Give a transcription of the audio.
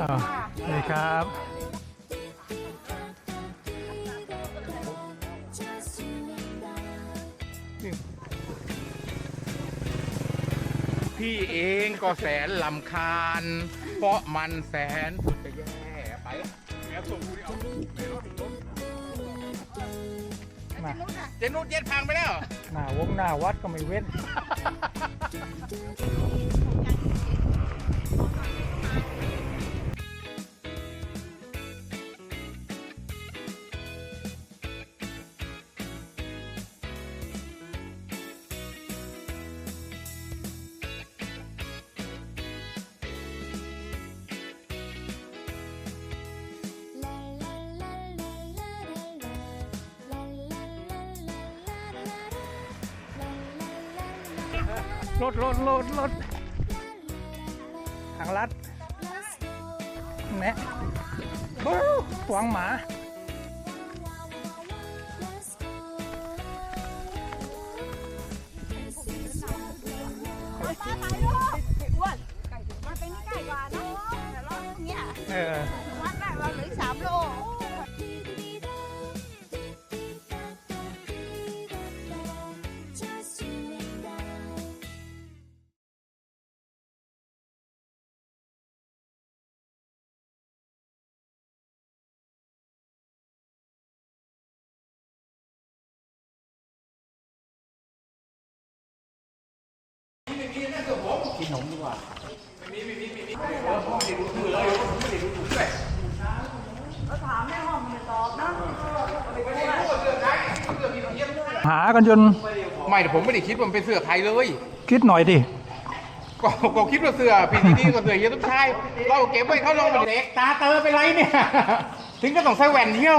อ่าสวัสดีครับ พี่เองก็แสนลำคาญ เพราะมันแสนสุดจะแย่ไปแล้วส่งกูเอามาเจนุชเย็ดพังไปแล้ว หน้าวงหน้าวัดก็ไม่เว้น รถรถรถรถทางลัดแนะบู๊หวังหมา มาถ่ายรูปอ้วนมาเป็นใกล้กว่าเนะแต่รอบเนี้ยเออ วัดได้เราเหลืออีกสามโล หากันจนไม่แต่ผมไม่ได้คิดว่ามันเป็นเสื้อใครเลย คิดหน่อยดิ ก็ก็คิดว่าเสื้อพีดีดีก็เสื้อเฮียตุ้มชายเราเก็บไว้เขาลงเป็นเด็กตาเตอไปไรเนี่ย ถึงก็ต้องใส่แหวนเที่ยว